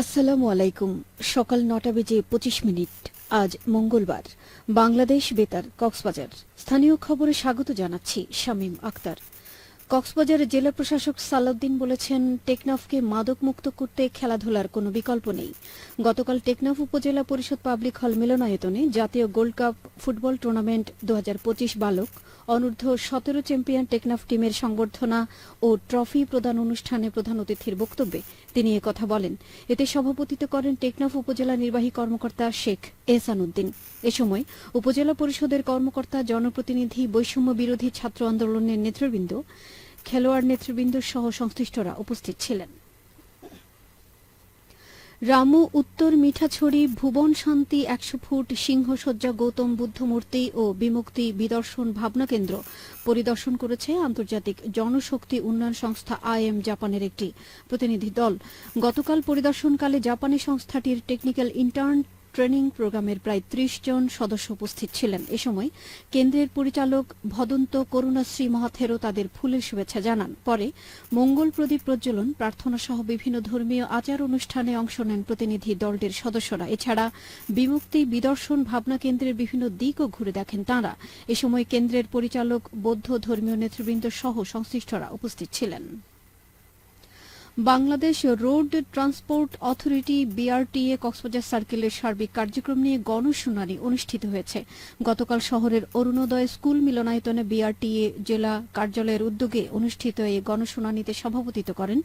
আসসালামু আলাইকুম। সকাল নটা বেজে পঁচিশ মিনিট। আজ মঙ্গলবার। বাংলাদেশ বেতার, কক্সবাজার। স্থানীয় খবরে স্বাগত জানাচ্ছি শামীম আক্তার। কক্সবাজার জেলা প্রশাসক সালাউদ্দিন বলেছেন, টেকনাফকে মাদক মুক্ত করতে খেলাধুলার কোনো বিকল্প নেই। গতকাল টেকনাফ উপজেলা পরিষদ পাবলিক হল মিলনায়তনে জাতীয় গোল্ড কাপ ফুটবল টুর্নামেন্ট দু হাজার পঁচিশ বালক, অনূর্ধ্ব সতেরো চ্যাম্পিয়ন টেকনাফ টিমের সংবর্ধনা ও ট্রফি প্রদান অনুষ্ঠানে প্রধান অতিথির বক্তব্যে তিনি কথা বলেন। এতে সভাপতিত্ব করেন টেকনাফ উপজেলা নির্বাহী কর্মকর্তা শেখ এহসান উদ্দিন এ সময় উপজেলা পরিষদের কর্মকর্তা, জনপ্রতিনিধি, বৈষম্য বিরোধী ছাত্র আন্দোলনের নেতৃবৃন্দ, খেলোয়াড় নেতৃবৃন্দ সহ সংশ্লিষ্টরা উপস্থিত ছিলেন। রামু, উত্তর মিঠাছড়ি, ভুবন শান্তি, একশো ফুট সিংহসজ্জা গৌতম বুদ্ধ মূর্তি ও বিমুক্তি বিদর্শন ভাবনা কেন্দ্র পরিদর্শন করেছে আন্তর্জাতিক জনশক্তি উন্নয়ন সংস্থা আইএম জাপানের একটি প্রতিনিধি দল। গতকাল পরিদর্শনকালে জাপানি সংস্থাটির টেকনিক্যাল ইন্টার্ন ট্রেনিং প্রোগ্রামের প্রায় ত্রিশ জন সদস্য উপস্থিত ছিলেন। এ সময় কেন্দ্রের পরিচালক ভদন্ত করুণাশ্রী মহাথেরও তাদের ফুলের শুভেচ্ছা জানান। পরে মঙ্গল প্রদীপ প্রজ্বলন প্রার্থনা সহ বিভিন্ন ধর্মীয় আচার অনুষ্ঠানে অংশ নেন প্রতিনিধি দলটির সদস্যরা। এছাড়া বিমুক্তি, বিদর্শন, ভাবনা কেন্দ্রের বিভিন্ন দিকও ঘুরে দেখেন তাঁরা। এ সময় কেন্দ্রের পরিচালক, বৌদ্ধ ধর্মীয় নেতৃবৃন্দ সহ সংশ্লিষ্টরা উপস্থিত ছিলেন। Bangladesh road transport authority BRTA Cox's Bazar সার্কেলের সার্বিক কার্যক্রম নিয়ে গণশুনানি অনুষ্ঠিত হয়েছে। গতকাল শহরের অরুণোদয় স্কুল মিলনায়তনে বিআরটিএ জেলা কার্যালয়ের উদ্যোগে অনুষ্ঠিত এই গণশুনানিতে সভাপতিত্ব করেন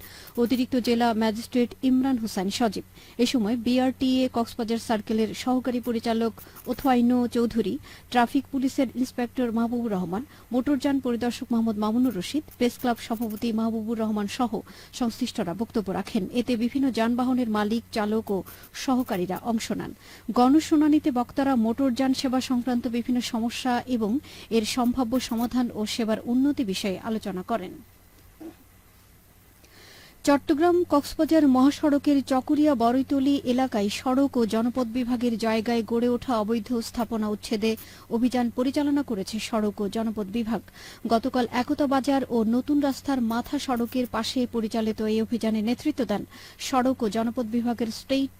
অতিরিক্ত জেলা ম্যাজিস্ট্রেট ইমরান হোসেন সজীব। এ সময় বিআরটিএ কক্সবাজার সার্কেলের সহকারী পরিচালক ওথওয়াইন চৌধুরী, ট্রাফিক পুলিশের ইন্সপেক্টর মাহবুবুর রহমান, মোটরযান পরিদর্শক মোহাম্মদ মামুনুর রশিদ, প্রেস ক্লাব সভাপতি মাহবুবুর রহমান সহ সংশ্লিষ্টরা বক্তব্য রাখেন। এতে বিভিন্ন যানবাহনের মালিক, চালক ও সহকারীরা অংশ নেন। গণশুনানিতে বক্তারা মোটরযান সেবা সংক্রান্ত বিভিন্ন সমস্যা এবং এর সম্ভাব্য সমাধান ও সেবার উন্নতি বিষয়ে আলোচনা করেন। চট্টগ্রাম কক্সবাজার মহাসড়কের চকুরিয়া বড়ইতলি এলাকায় সড়ক ও জনপদ বিভাগের জায়গায় গড়ে ওঠা অবৈধ স্থাপনা উচ্ছেদে অভিযান পরিচালনা করেছে সড়ক ও জনপদ বিভাগ। গতকাল একতা বাজার ও নতুন রাস্তার মাথা সড়কের পাশে পরিচালিত এই অভিযানে নেতৃত্ব দেন সড়ক ও জনপদ বিভাগের স্টেট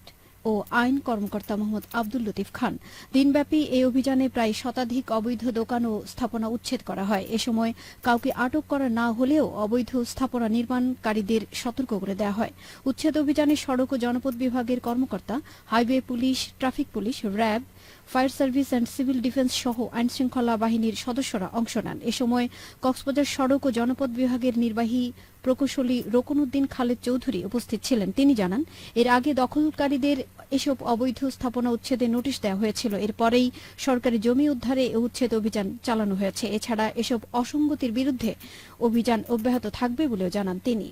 ও আইন কর্মকর্তা মোহাম্মদ আব্দুল লতিফ খান। দিনব্যাপী এই অভিযানে প্রায় শতাধিক অবৈধ দোকান ও স্থাপনা উচ্ছেদ করা হয়। এ সময় কাউকে আটক করা না হলেও অবৈধ স্থাপনা নির্মাণকারীদের সতর্ক করে দেওয়া হয়। উচ্ছেদ অভিযানে সড়ক ও জনপদ বিভাগের কর্মকর্তা, highway police, traffic police, RAB, fire service and civil defence সহ আইনশৃঙ্খলা বাহিনীর সদস্যরা অংশ নেন। এ সময় কক্সবাজার সড়ক ও জনপদ বিভাগের নির্বাহী প্রকৌশলী রোকনউদ্দিন খালেদ চৌধুরী উপস্থিত ছিলেন। তিনি জানান, এর আগে দখলকারীদের এসব অবৈধ স্থাপনা উচ্ছেদে নোটিশ দেওয়া হয়েছিল। এরপরেই সরকারি জমি উদ্ধারে উচ্ছেদ অভিযান চালানো হয়েছে। এছাড়া এসব অসঙ্গতির বিরুদ্ধে অভিযান অব্যাহত থাকবে বলেও জানান তিনি।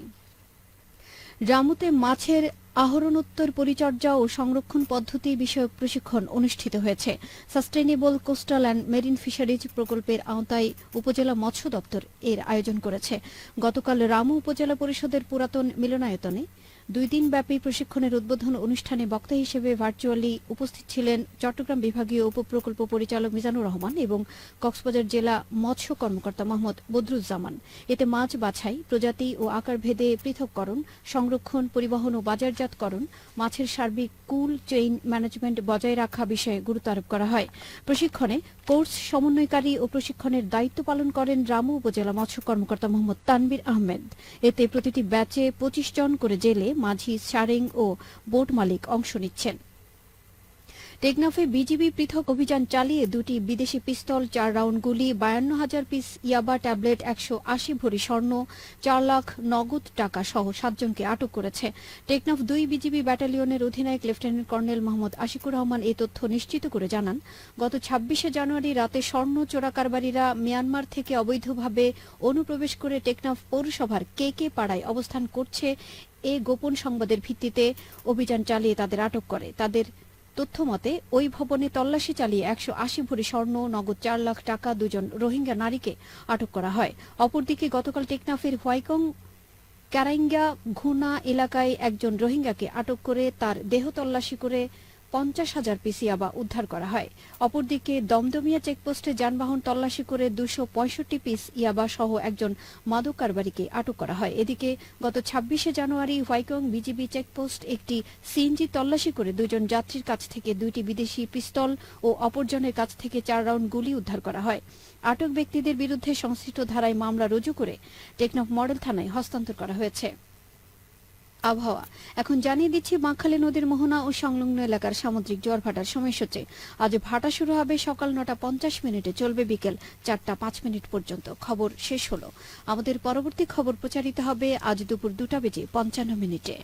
রামুতে মাছের আহরণোত্তর পরিচর্যা ও সংরক্ষণ পদ্ধতি বিষয়ক প্রশিক্ষণ অনুষ্ঠিত হয়েছে। Sustainable coastal and marine fisheries প্রকল্পের আওতায় উপজেলা মৎস্য দপ্তর এর আয়োজন করেছে। গতকাল রামু উপজেলা পরিষদের পুরাতন মিলনায়তনে দুই দিন ব্যাপী প্রশিক্ষণের উদ্বোধন অনুষ্ঠানে বক্তা হিসেবে ভার্চুয়ালি উপস্থিত ছিলেন চট্টগ্রাম বিভাগীয় উপপ্রকল্প পরিচালক মিজানুর রহমান এবং কক্সবাজার জেলা মৎস্য কর্মকর্তা মোহাম্মদ বদরুজ্জামান। এতে মাছ বাছাই, প্রজাতি ও আকার ভেদে পৃথককরণ, সংরক্ষণ, পরিবহন ও বাজারজাতকরণ, মাছের সার্বিক কুল চেইন ম্যানেজমেন্ট বজায় রাখা বিষয়ে গুরুত্ব আরোপ করা হয়। প্রশিক্ষণে কোর্স সমন্বয়কারী ও প্রশিক্ষণের দায়িত্ব পালন করেন রামু উপজেলা মৎস্য কর্মকর্তা মোহাম্মদ তানবির আহমেদ। এতে প্রতিটি ব্যাচে পঁচিশ জন করে জেলে মাঝি সারেং ও বোট মালিক অংশ নিচ্ছেন। টেকনাফে বিজিবি পৃথক অভিযান চালিয়ে দুটি বিদেশি পিস্তল, চার রাউন্ড গুলি, বায়ান্ন হাজার পিস ইয়াবা ট্যাবলেট, একশো আশি ভরি স্বর্ণ, চার লাখ নগদ টাকা সহ সাতজনকে আটক করেছে। টেকনাফ দুই বিজিবি ব্যাটালিয়নের অধিনায়ক লেফটেন্যান্ট কর্নেল মোহাম্মদ আশিকুর রহমান এই তথ্য নিশ্চিত করে জানান। গত ছাব্বিশে জানুয়ারি রাতে স্বর্ণ চোরা কারবারিরা মিয়ানমার থেকে অবৈধভাবে অনুপ্রবেশ করে টেকনাফ পৌরসভার কে কে পাড়ায় অবস্থান করছে এ গোপন সংবাদের ভিত্তিতে অভিযান চালিয়ে তাদের আটক করে। তাদের তথ্য মতে, ওই ভবনে তল্লাশি চালিয়ে একশো আশি ভরি স্বর্ণ, নগদ চার লাখ টাকা দুজন রোহিঙ্গা নারীকে আটক করা হয়। অপরদিকে গতকাল টেকনাফের হোয়াইকং, ক্যারাইঙ্গা, ঘুনা এলাকায় একজন রোহিঙ্গাকে আটক করে তার দেহ তল্লাশি করে পঞ্চাশ হাজার পিস ইয়াবা উদ্ধার করা হয়। অপরদিকে দমদমিয়া চেকপোস্টে যানবাহন তল্লাশি করে দুশো পঁয়ষট্টি পিস ইয়াবা সহ একজন মাদক কারবারিকে আটক করা হয়। এদিকে গত ছাব্বিশে জানুয়ারি হোয়াইকং বিজিবি চেকপোস্ট একটি সিএনজি তল্লাশি করে দুজন যাত্রীর কাছ থেকে দুইটি বিদেশি পিস্তল ও অপরজনের কাছ থেকে চার রাউন্ড গুলি উদ্ধার করা হয়। আটক ব্যক্তিদের বিরুদ্ধে সংশ্লিষ্ট ধারায় মামলা রুজু করে টেকনফ মডেল থানায় হস্তান্তর করা হয়েছে। আবহাওয়া। এখন জানিয়ে দিচ্ছি, বাঁকখালী নদীর মোহনা ও সংলগ্ন এলাকার সামুদ্রিক জোয়ার ভাটার সময়সূচি। আজ ভাটা শুরু হবে সকাল নটা পঞ্চাশ মিনিটে, চলবে বিকেল চারটা পাঁচ মিনিট পর্যন্ত। খবর শেষ হলো। আমাদের পরবর্তী খবর প্রচারিত হবে আজ দুপুর দুটা বেজে পঞ্চান্ন মিনিটে।